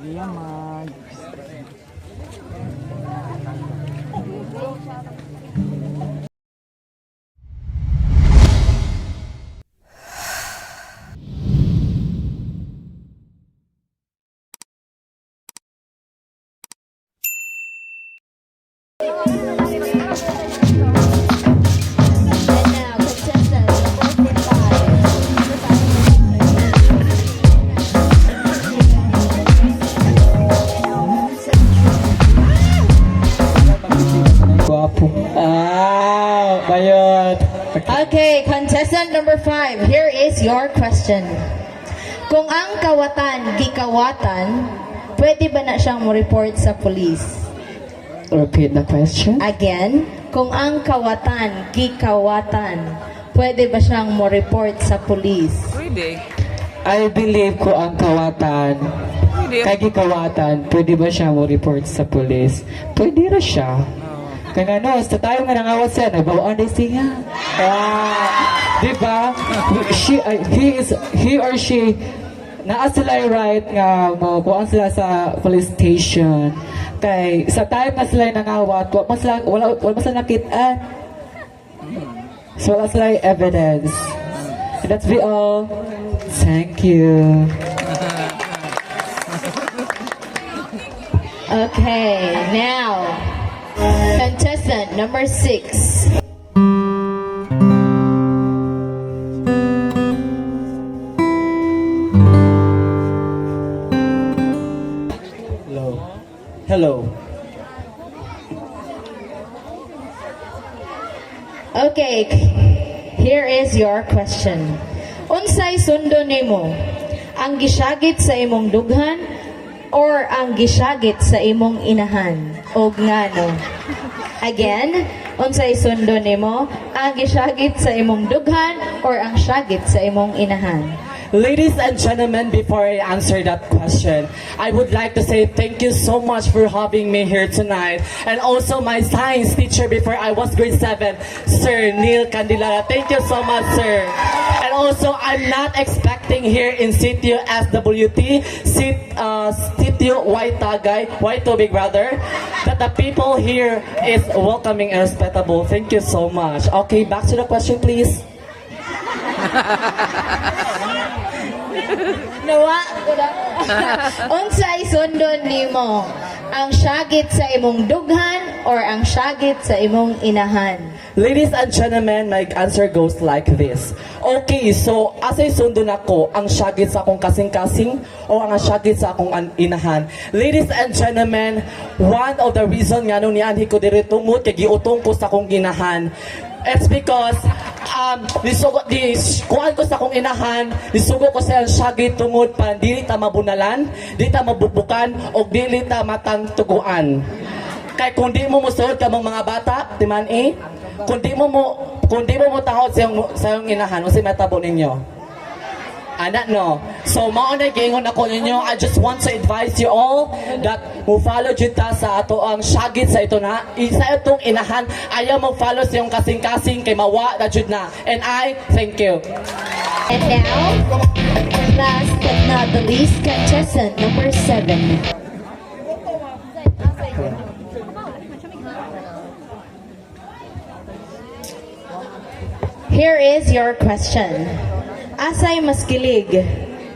Yaman. Okay, contestant number five. Here is your question. Kung ang kawatan gikawatan, pwede ba na siyang mo-report sa police? Repeat the question. Again, kung ang kawatan gikawatan, pwede ba siyang mo-report sa police? Pwede. I believe ko ang kawatan. Pwede. Kay gikawatan, pwede ba siya mo report sa police? Pwede ra siya. Kaya ano, sa tayo nga nangawat siya, nabawaan din siya. Ah, di ba? She, uh, he is, he or she, naa sila right nga mo kuan sila sa police station. Kay sa time na sila nangawat, wala mo sila, wala, wala mo sila nakitaan. So wala sila evidence. And that's be all. Thank you. Okay, now, contestant number six. Hello. Hello. Okay, here is your question. Unsay sundo nimo? Ang gisagit sa imong dughan or ang gisagit sa imong inahan? O ngano? Again, unsay sundo nimo? Ang gisagit sa imong dughan or ang sagit sa imong inahan? Ladies and gentlemen, before I answer that question, I would like to say thank you so much for having me here tonight. And also my science teacher before I was grade 7, Sir Neil Candilara. Thank you so much, sir. And also, I'm not expecting here in Sitio SWT, Sit, uh, Sitio Waitagay, Waito Big Brother, that the people here is welcoming and respectable. Thank you so much. Okay, back to the question, please. Nawa ko na. Unsay sundon nimo? Ang sagit sa imong dughan or ang sagit sa imong inahan? Ladies and gentlemen, my answer goes like this. Okay, so asay sundo na ko ang syagit sa akong kasing-kasing o ang syagit sa akong an- inahan. Ladies and gentlemen, one of the reason nga nung niyan ko diri tungod kay giutong ko sa akong inahan. It's because um nisugo di kuan ko sa akong inahan, nisugo ko sa syagit tungod pa dili ta mabunalan, dili ta mabubukan o dili ta matang tuguan. Kay kung di mo musuod ka mga bata, timan eh, kung di mo mo, kung di mo mo tahod sa iyong, sa iyong inahan, kasi matabo ninyo. Anak no. So mao na gingon ako ninyo, I just want to advise you all that mo follow jud ta sa ato ang syagit sa ito na isa itong inahan ayaw mo follow sa iyong kasing-kasing kay mawa na jud na. And I thank you. And now, last but not the least, contestant number seven. Here is your question. Asay mas kilig?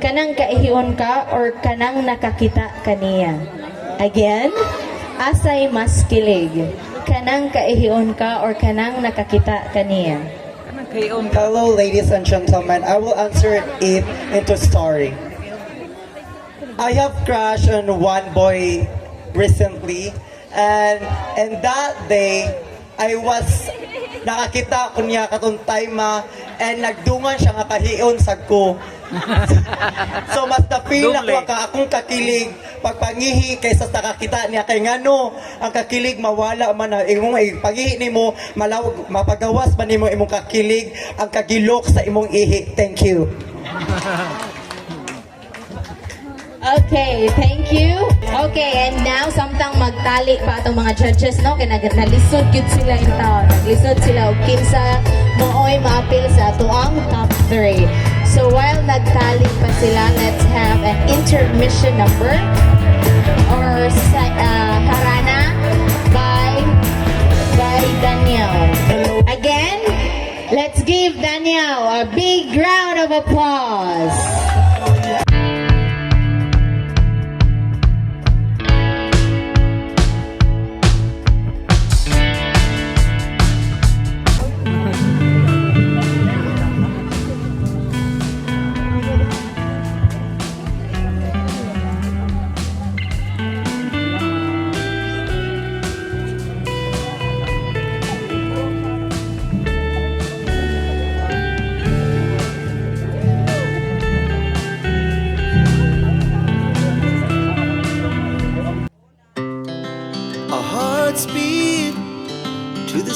Kanang kaihion ka or kanang nakakita kaniya? Again, asay mas kilig? Kanang kaihion ka or kanang nakakita kaniya? Hello, ladies and gentlemen. I will answer it into story. I have crushed on one boy recently, and and that day I was nakakita ko niya katong time and nagdungan siya nga kahiyon sa ko. so mas na feel Doble. ako ka akong kakilig pagpangihi kaysa sa kakita niya kay ngano ang kakilig mawala man na imong pagihi nimo malawag mapagawas man nimo imong kakilig ang kagilok sa imong ihi thank you Okay, thank you. Okay, and now samtang magtali pa atong mga judges no kay nag nalisod gyud sila in town. Naglisod sila og kinsa mooy maapil sa atuang top 3. So while nagtali pa sila, let's have an inter your admission number or uh, Harana by by Daniel. Again, let's give Daniel a big round of applause.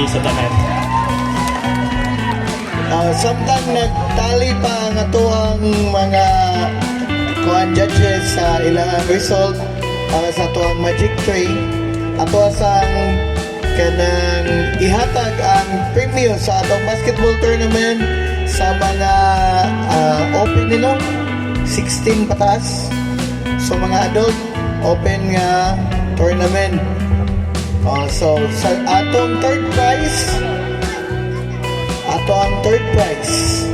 gabi sa tanan. Uh, samtang nagtali pa ang atuang mga kuan judges sa ilang result para sa atuang magic tray. Ato sang kanang ihatag ang premium sa atong basketball tournament sa mga ah, open nino 16 patas so mga adult open nga tournament Ah, so sa atong third prize ato ang third prize.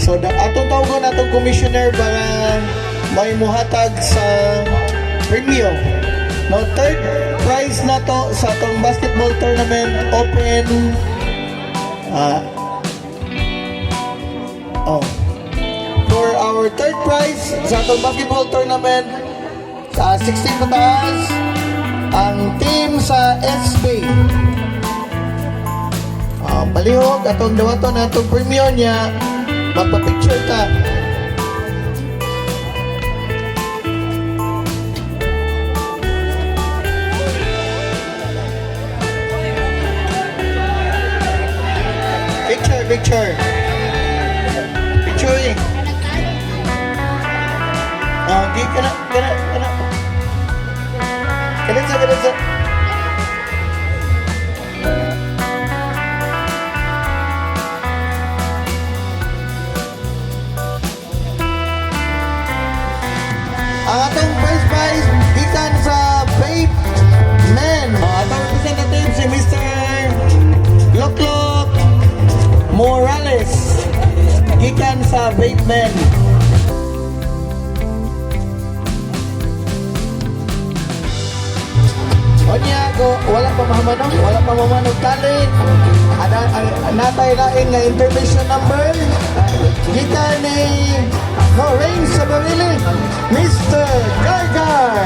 So, da, atong tawagon atong commissioner para may muhatag sa premium. No, third prize na to sa atong basketball tournament open ah oh for our third prize sa atong basketball tournament sa 16 pataas ang team sa SB Ah, Malihog, atong dawaton atong premium niya. Magpa-picture Kana sa kana sa. Ang atong first prize gikan sa Vape Man. Ang atong representative si Mr. Loklok Morales. Gikan sa Vape Man. Onya ko wala pa mahamanong, wala pa mahamanong talent. Ada ang natay lain nga information number. Gikan ni No Rain sa Barili, Mr. Gargar.